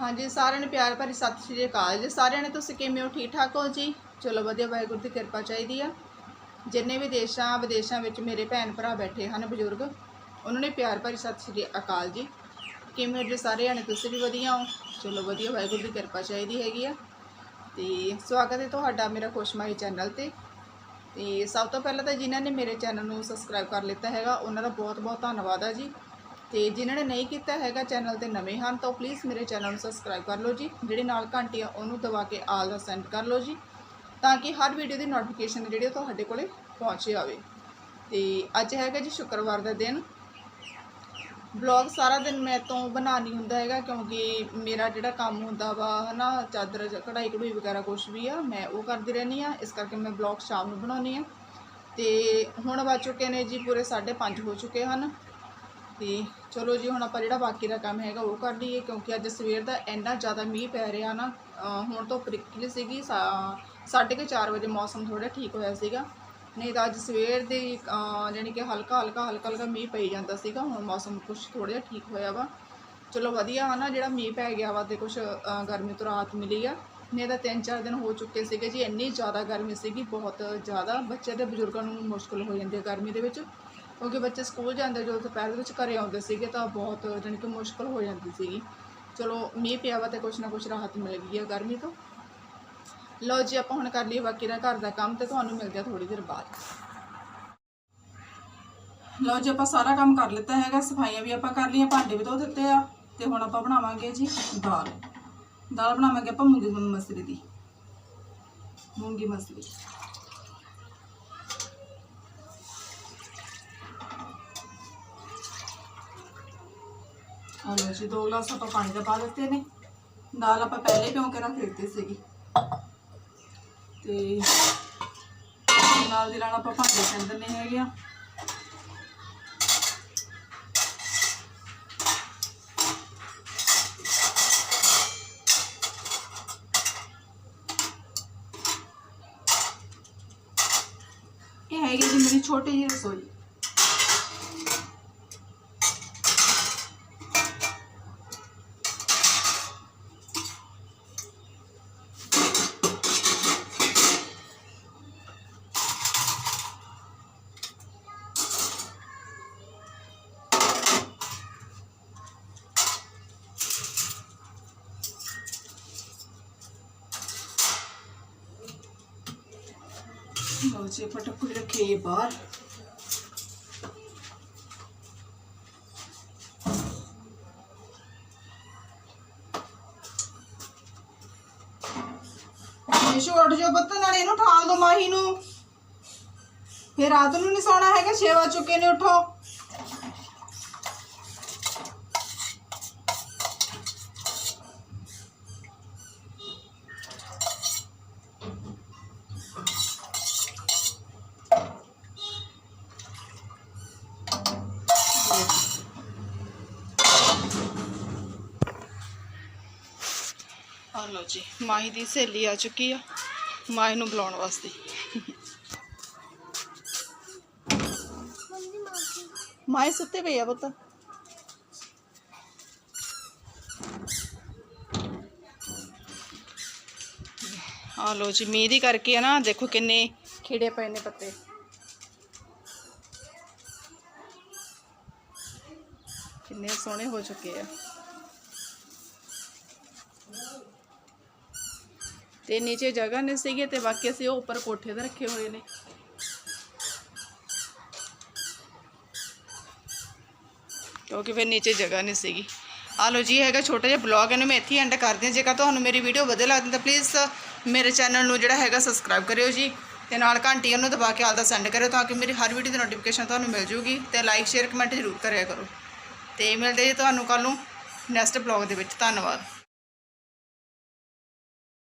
ਹਾਂਜੀ, ਸਾਰਿਆਂ ਨੂੰ ਪਿਆਰ ਭਰੀ ਸਤਿ ਸ਼੍ਰੀ ਅਕਾਲ ਜੀ। ਸਾਰਿਆਂ ਨੇ ਤੁਸੀਂ ਕਿਵੇਂ ਹੋ? ਠੀਕ ਠਾਕ ਹੋ ਜੀ? ਚਲੋ ਵਧੀਆ, ਵਾਹਿਗੁਰੂ ਦੀ ਕਿਰਪਾ ਚਾਹੀਦੀ ਆ। ਜਿੰਨੇ ਵੀ ਦੇਸ਼ਾਂ, ਵਿਦੇਸ਼ਾਂ ਵਿੱਚ ਮੇਰੇ ਭੈਣ ਭਰਾ ਬੈਠੇ ਹਨ, ਬਜ਼ੁਰਗ, ਉਹਨਾਂ ਨੇ ਪਿਆਰ ਭਰੀ ਸਤਿ ਸ਼੍ਰੀ ਅਕਾਲ ਜੀ। ਕਿਵੇਂ ਹੋ ਜੀ ਸਾਰੇ ਜਾਣੇ ਤੁਸੀਂ ਵੀ ਵਧੀਆ ਹੋ? ਚਲੋ ਵਧੀਆ, ਵਾਹਿਗੁਰੂ ਦੀ ਕਿਰਪਾ ਚਾਹੀਦੀ ਹੈਗੀ ਆ। ਤੇ ਸਵਾਗਤ ਹੈ ਤੁਹਾਡਾ ਮੇਰਾ ਖੁਸ਼ਮਾਈ ਚੈਨਲ ਤੇ। ਤੇ ਸਭ ਤੋਂ ਪਹਿਲਾਂ ਤਾਂ ਜਿਨ੍ਹਾਂ ਨੇ ਮੇਰੇ ਚੈਨਲ ਨੂੰ ਸਬਸਕ੍ਰਾਈਬ ਕਰ ਲਿੱਤਾ ਹੈਗਾ, ਉਹਨਾਂ ਦਾ ਬਹੁਤ ਬਹੁਤ ਧੰਨਵਾਦ ਆ ਜੀ। ਤੇ ਜਿਨ੍ਹਾਂ ਨੇ ਨਹੀਂ ਕੀਤਾ ਹੈਗਾ ਚੈਨਲ ਤੇ ਨਵੇਂ ਹਨ, ਤਾਂ ਪਲੀਜ਼ ਮੇਰੇ ਚੈਨਲ ਨੂੰ ਸਬਸਕ੍ਰਾਈਬ ਕਰ ਲਓ ਜੀ। ਜਿਹੜੇ ਨਾਲ ਘੰਟੀ ਆ ਉਹਨੂੰ ਦਬਾ ਕੇ ਆਲ ਦਾ ਸੈਂਡ ਕਰ ਲਓ ਜੀ, ਤਾਂ ਕਿ ਹਰ ਵੀਡੀਓ ਦੀ ਨੋਟੀਫਿਕੇਸ਼ਨ ਜਿਹੜੀ ਉਹ ਤੁਹਾਡੇ ਕੋਲੇ ਪਹੁੰਚ ਜਾਵੇ। ਤੇ ਅੱਜ ਹੈਗਾ ਜੀ ਸ਼ੁੱਕਰਵਾਰ ਦਾ ਦਿਨ। ਬਲੌਗ ਸਾਰਾ ਦਿਨ ਮੈਂ ਤੋਂ ਬਣਾ ਨਹੀਂ ਹੁੰਦਾ ਹੈਗਾ, ਕਿਉਂਕਿ ਮੇਰਾ ਜਿਹੜਾ ਕੰਮ ਹੁੰਦਾ ਵਾ, ਹਨਾ, ਚਾਦਰ, ਕਢਾਈ, ਕਢੂਈ ਵਗੈਰਾ ਕੁਝ ਵੀ ਆ, ਮੈਂ ਉਹ ਕਰਦੀ ਰਹਿੰਦੀ ਆ ਇਸ ਕਰਕੇ ਮੈਂ ਬਲੌਗ ਸ਼ਾਮ ਨੂੰ ਬਣਾਉਣੀ ਆ ਤੇ ਹੁਣ ਵੱਜ ਚੁੱਕੇ ਨੇ ਜੀ, ਪੂਰੇ 5:30 ਹੋ ਚੁੱਕੇ ਹਨ। ਤੇ ਚਲੋ ਜੀ, ਹੁਣ ਆਪਾਂ ਜਿਹੜਾ ਬਾਕੀ ਦਾ ਕੰਮ ਹੈਗਾ ਉਹ ਕਰ ਲਈਏ, ਕਿਉਂਕਿ ਅੱਜ ਸਵੇਰ ਦਾ ਇੰਨਾ ਜ਼ਿਆਦਾ ਮੀਂਹ ਪੈ ਰਿਹਾ ਨਾ ਹੁਣ ਤੋਂ ਨਿਕਲੀ ਸੀਗੀ, ਸਾ- ਸਾਢੇ ਕੁ ਚਾਰ ਵਜੇ ਮੌਸਮ ਥੋੜਾ ਠੀਕ ਹੋਇਆ ਸੀਗਾ। ਨਹੀਂ ਤਾਂ ਅੱਜ ਸਵੇਰ ਦੇ ਜਾਨੀ ਕਿ ਹਲਕਾ ਹਲਕਾ ਹਲਕਾ ਹਲਕਾ ਮੀਂਹ ਪਈ ਜਾਂਦਾ ਸੀਗਾ, ਹੁਣ ਮੌਸਮ ਕੁਝ ਥੋੜਾ ਜਿਹਾ ਠੀਕ ਹੋਇਆ ਵਾ। ਚਲੋ ਵਧੀਆ ਵਾ ਨਾ, ਜਿਹੜਾ ਮੀਂਹ ਪੈ ਗਿਆ ਵਾ ਤੇ ਕੁਝ ਗਰਮੀ ਤੋਂ ਰਾਹਤ ਮਿਲੀ ਆ। ਨਹੀਂ ਤਾਂ ਤਿੰਨ ਚਾਰ ਦਿਨ ਹੋ ਚੁੱਕੇ ਸੀਗੇ ਜੀ, ਇੰਨੀ ਜ਼ਿਆਦਾ ਗਰਮੀ ਸੀਗੀ, ਬਹੁਤ ਜ਼ਿਆਦਾ, ਬੱਚੇ ਤੇ ਬਜ਼ੁਰਗਾਂ ਨੂੰ ਮੁਸ਼ਕਲ ਹੋ ਜਾਂਦੀ ਹੈ ਗਰਮੀ ਦੇ ਵਿੱਚ। ਕਿਉਂਕਿ ਬੱਚੇ ਸਕੂਲ ਜਾਂਦੇ ਜਦੋਂ ਦੁਪਹਿਰ ਦੇ ਵਿੱਚ ਘਰੇ ਆਉਂਦੇ ਸੀਗੇ ਤਾਂ ਬਹੁਤ ਜਾਣੀ ਕਿ ਮੁਸ਼ਕਲ ਹੋ ਜਾਂਦੀ ਸੀਗੀ। ਚਲੋ, ਮੀਂਹ ਪਿਆ ਵਾ ਤੇ ਕੁਛ ਨਾ ਕੁਛ ਰਾਹਤ ਮਿਲ ਗਈ ਹੈ ਗਰਮੀ ਤੋਂ। ਲਓ ਜੀ, ਆਪਾਂ ਹੁਣ ਕਰ ਲਈਏ ਬਾਕੀ ਦਾ ਘਰ ਦਾ ਕੰਮ ਤੇ ਤੁਹਾਨੂੰ ਮਿਲਦੇ ਆ ਥੋੜੀ ਦੇਰ ਬਾਅਦ। ਲਓ ਜੀ, ਆਪਾਂ ਸਾਰਾ ਕੰਮ ਕਰ ਲਿੱਤਾ ਹੈਗਾ, ਸਫਾਈਆਂ ਵੀ ਆਪਾਂ ਕਰ ਲਈਆਂ, ਭਾਂਡੇ ਵੀ ਧੋ ਦਿੱਤੇ ਆ ਤੇ ਹੁਣ ਆਪਾਂ ਬਣਾਵਾਂਗੇ ਜੀ ਦਾਲ। ਦਾਲ ਬਣਾਵਾਂਗੇ ਆਪਾਂ ਮੂੰਗੀ ਮਸਰੀ ਦੀ। ਮੂੰਗੀ ਮਸਰੀ। ਹਾਂ ਜੀ ਦੋ ਗਲਾਸ ਆਪਾਂ ਪਾਣੀ ਦਾ ਪਾ ਦਿੱਤੇ ਨੇ। ਦਾਲ ਆਪਾਂ ਪਹਿਲੇ ਹੀ ਭਿਉਂ ਕੇ ਰੱਖ ਦਿੱਤੀ ਸੀਗੀ। ਤੇ ਨਾਲ ਦੀ ਨਾਲ ਆਪਾਂ ਭਾਂਡੇ ਛੱਡ ਦਿੰਦੇ ਹੈਗੇ ਆ। ਇਹ ਹੈਗੀ ਜੀ ਮੇਰੀ ਛੋਟੀ ਜਿਹੀ ਰਸੋਈ। ਲਓ ਜੀ ਆਪਾਂ ਟੱਕੂ ਰੱਖੀਏ ਬਾਹਰ। ਨਿਸ਼ੂ ਉੱਠ ਜੋ ਬੱਤ ਨਾਲ ਇਹਨੂੰ ਠਾਲ ਦੋ ਮਾਹੀ ਨੂੰ। ਫਿਰ ਰਾਤ ਨੂੰ ਨਹੀਂ ਸੌਣਾ ਹੈਗਾ 6 ਵਜ ਚੁੱਕੇ ਨੇ, ਉਠੋ। ਆ ਲਓ ਜੀ, ਮਾਹੀ ਦੀ ਸਹੇਲੀ ਆ ਚੁੱਕੀ ਆ, ਮਾਹੀ ਨੂੰ ਬੁਲਾਉਣ ਵਾਸਤੇ। ਮਾਹੀ ਸੁੱਤੇ ਪਈ ਆ ਪੁੱਤ। ਆ ਲਓ ਜੀ, ਮੀਂਹ ਦੀ ਕਰਕੇ ਆ ਨਾ, ਦੇਖੋ ਕਿੰਨੇ ਖਿੜੇ ਪਏ ਨੇ ਪੱਤੇ। ਕਿੰਨੇ ਸੋਹਣੇ ਹੋ ਚੁੱਕੇ ਆ। ਤੇ ਨੀਚੇ ਜਗ੍ਹਾ ਨਹੀਂ ਸੀਗੀ ਤੇ ਬਾਕੀ ਅਸੀਂ ਉਹ ਉੱਪਰ ਕੋਠੇ ਤੇ ਰੱਖੇ ਹੋਏ ਨੇ। ਕਿਉਂਕਿ ਫਿਰ ਨੀਚੇ ਜਗ੍ਹਾ ਨਹੀਂ ਸੀਗੀ। ਆ ਲੋ ਜੀ ਇਹ ਹੈਗਾ ਛੋਟਾ ਜਿਹਾ ਬਲੌਗ ਇਹਨੂੰ ਮੈਂ ਇੱਥੇ ਐਂਡ ਕਰਦੀ ਹਾਂ। ਜੇਕਰ ਤੁਹਾਨੂੰ ਮੇਰੀ ਵੀਡੀਓ ਵਧੀਆ ਲੱਗਦੀ ਤਾਂ ਪਲੀਜ਼ ਮੇਰੇ ਚੈਨਲ ਨੂੰ ਜਿਹੜਾ ਹੈਗਾ ਸਬਸਕ੍ਰਾਈਬ ਕਰਿਓ ਜੀ ਤੇ ਨਾਲ ਘੰਟੀ ਉਹਨੂੰ ਦਬਾ ਕੇ ਆਲ ਦਾ ਸੈਂਡ ਕਰਿਓ ਤਾਂ ਕਿ ਮੇਰੀ ਹਰ ਵੀਡੀਓ ਦੀ ਨੋਟੀਫਿਕੇਸ਼ਨ ਤੁਹਾਨੂੰ ਮਿਲ ਜੂਗੀ ਤੇ ਲਾਈਕ ਸ਼ੇਅਰ ਕਮੈਂਟ ਜ਼ਰੂਰ ਕਰਿਆ ਕਰੋ। ਤੇ ਮਿਲਦੇ ਜੀ ਤੁਹਾਨੂੰ ਕੱਲ ਨੂੰ ਨੈਕਸਟ ਬਲੌਗ ਦੇ ਵਿੱਚ। ਧੰਨਵਾਦ।